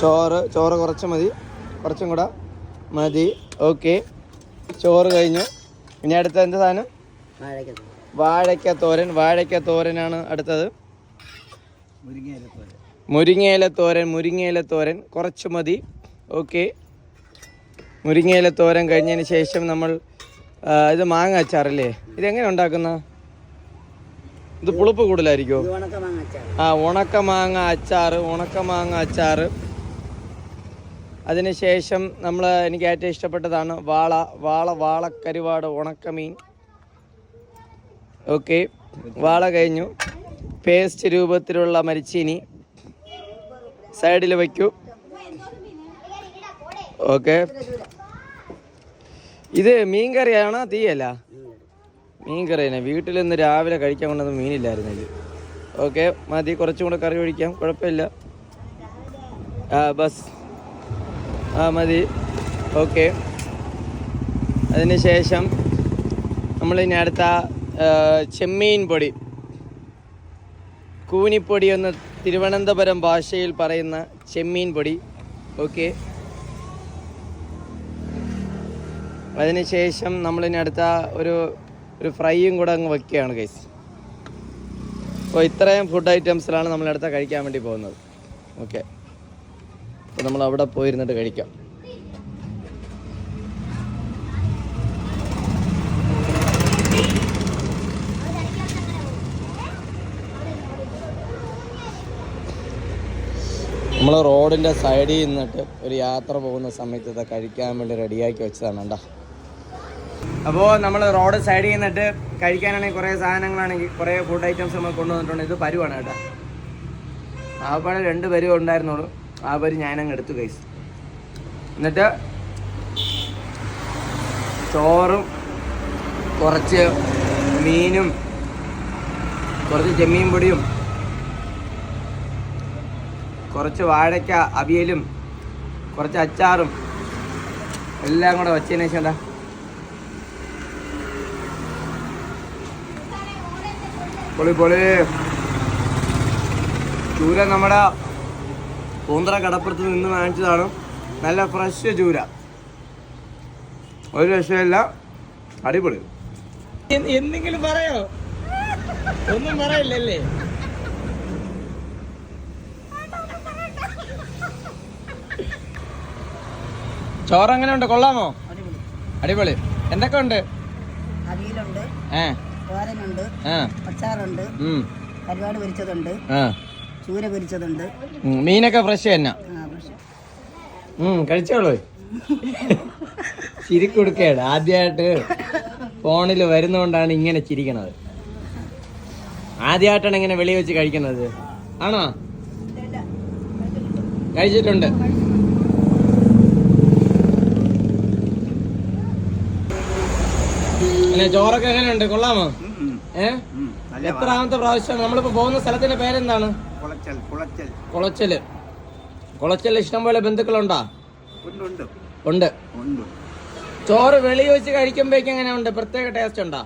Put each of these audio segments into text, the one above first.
ചോറ് ചോറ് കുറച്ച് മതി. കുറച്ചും കൂടെ മതി. ഓക്കെ. ചോറ് കഴിഞ്ഞു. ഇനി അടുത്ത എന്ത് സാധനം? വാഴയ്ക്ക തോരൻ വാഴയ്ക്ക തോരനാണ് അടുത്തത്. മുരിങ്ങയില തോരൻ മുരിങ്ങയില തോരൻ കുറച്ച് മതി. ഓക്കെ. മുരിങ്ങയില തോരൻ കഴിഞ്ഞതിന് ശേഷം നമ്മൾ ഇത് മാങ്ങ അച്ചാറല്ലേ? ഇതെങ്ങനെ ഉണ്ടാക്കുന്ന? ഇത് പുളിപ്പ് കൂടുതലായിരിക്കുമോ ആ ഉണക്ക മാങ്ങ അച്ചാറ് ഉണക്ക മാങ്ങ അച്ചാറ്. അതിനുശേഷം നമ്മൾ എനിക്ക് ഏറ്റവും ഇഷ്ടപ്പെട്ടതാണ് വാള വാള വാളക്കരുവാട് ഉണക്കമീൻ. ഓക്കെ വാള കഴിഞ്ഞു. പേസ്റ്റ് രൂപത്തിലുള്ള മരിച്ചീനി. സൈഡിൽ വയ്ക്കൂ. ഓക്കെ. ഇത് മീൻ കറിയാണോ തീയല്ല? മീൻ തന്നെ വീട്ടിൽ ഇന്ന് രാവിലെ കഴിക്കാൻ കൊണ്ടൊന്നും മീനില്ലായിരുന്നു ഇത്. ഓക്കെ മതി കുറച്ചും കൂടെ കറി ഒഴിക്കാം. കുഴപ്പമില്ല. ആ ബസ്. ആ മതി. ഓക്കെ. ശേഷം നമ്മളിനി അടുത്ത ചെമ്മീൻ പൊടി. കൂനിപ്പൊടി എന്ന് തിരുവനന്തപുരം ഭാഷയിൽ പറയുന്ന ചെമ്മീൻ പൊടി. ഓക്കെ. അതിനുശേഷം നമ്മളിനി അടുത്ത ഒരു ഒരു ഫ്രൈയും കൂടെ അങ്ങ് വയ്ക്കുകയാണ് ഗൈസ് അപ്പോൾ ഇത്രയും ഫുഡ് ഐറ്റംസിലാണ് നമ്മളടുത്ത കഴിക്കാൻ വേണ്ടി പോകുന്നത്. ഓക്കെ. അപ്പോൾ നമ്മൾ അവിടെ പോയിരുന്നിട്ട് കഴിക്കാം. നമ്മൾ റോഡിന്റെ സൈഡിൽ നിന്നിട്ട് ഒരു യാത്ര പോകുന്ന സമയത്ത് ഇത് കഴിക്കാൻ വേണ്ടി റെഡിയാക്കി വെച്ചതാണ് കേട്ടോ അപ്പോൾ നമ്മൾ റോഡ് സൈഡിൽ നിന്നിട്ട് കഴിക്കാനാണെങ്കിൽ കുറേ സാധനങ്ങളാണെങ്കിൽ കുറേ ഫുഡ് ഐറ്റംസ് നമ്മൾ കൊണ്ടുവന്നിട്ടുണ്ട്. ഇത് പരുവാണ് കേട്ടോ. ആ പാടെ രണ്ട് പരുവ ഉണ്ടായിരുന്നുള്ളൂ. ആ ഞാൻ ഞാനങ്ങ് എടുത്തു കൈസ് എന്നിട്ട് ചോറും കുറച്ച് മീനും കുറച്ച് ചെമ്മീൻ പൊടിയും കുറച്ച് വാഴയ്ക്ക അവിയലും കുറച്ച് അച്ചാറും എല്ലാം കൂടെ വച്ചതിന് ശേഷം എന്താ? പൊളി പൊളി. ചൂര നമ്മുടെ പൂന്തറ കടപ്പുറത്ത് നിന്ന് വാങ്ങിച്ചതാണ്. നല്ല ഫ്രഷ് ചൂര. ഒരു രക്ഷയില്ല. അടിപൊളി. എന്തെങ്കിലും പറയോ? ഒന്നും പറയില്ലല്ലേ? ചോറ് എങ്ങനെ ഉണ്ട് കൊള്ളാമോ? അടിപൊളി. എന്തൊക്കെ ഉണ്ട് അവിയലുണ്ട്. ഏഹ് തോരനുണ്ട്. ആ അച്ചാറുണ്ട്. ഉം. കരുവാട് പൊരിച്ചതുണ്ട്. ആ. ചൂര പൊരിച്ചതുണ്ട്. മീനൊക്കെ ഫ്രഷ് തന്നെ. കഴിച്ചോളൂ. ചിരിക്കൊടുക്കേട് ആദ്യമായിട്ട് ഫോണിൽ വരുന്നോണ്ടാണ് ഇങ്ങനെ ചിരിക്കണത്. ആദ്യമായിട്ടാണ് ഇങ്ങനെ വെളി വെച്ച് കഴിക്കുന്നത്. ആണോ? കഴിച്ചിട്ടുണ്ട്. പിന്നെ ചോറൊക്കെ എങ്ങനെയുണ്ട്? കൊള്ളാമോ? ഏ? എത്രാമത്തെ പ്രാവശ്യം? നമ്മളിപ്പോ പോകുന്ന സ്ഥലത്തിന്റെ പേരെന്താണ്? കുളച്ചൽ കുളച്ചൽ. കുളച്ചൽ. കുളച്ചൽ ഇഷ്ടംപോലെ ബന്ധുക്കളുണ്ടോ? ഉണ്ട് ചോറ് വെളി വെച്ച് കഴിക്കുമ്പോഴേക്കും എങ്ങനെ ഉണ്ട്? പ്രത്യേക ടേസ്റ്റ് ഉണ്ടോ?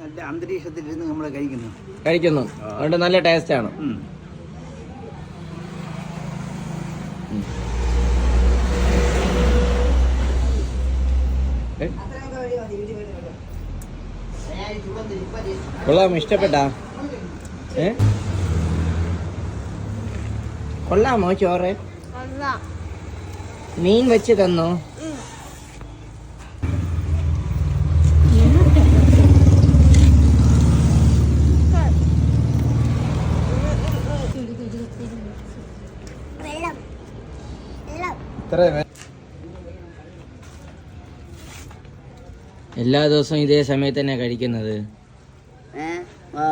നല്ല അന്തരീക്ഷത്തിലിരുന്ന് നമ്മൾ കഴിക്കുന്നു. കഴിക്കുന്നു. അതുകൊണ്ട് നല്ല ടേസ്റ്റ് ആണ്. കൊള്ളാം ഇഷ്ടപ്പെട്ടാ ഏ? കൊള്ളാമോ ചോറ്? മീൻ വെച്ച് തന്നോ? എല്ലാ ദിവസവും ഇതേ സമയത്ത് തന്നെ കഴിക്കുന്നത്? ആ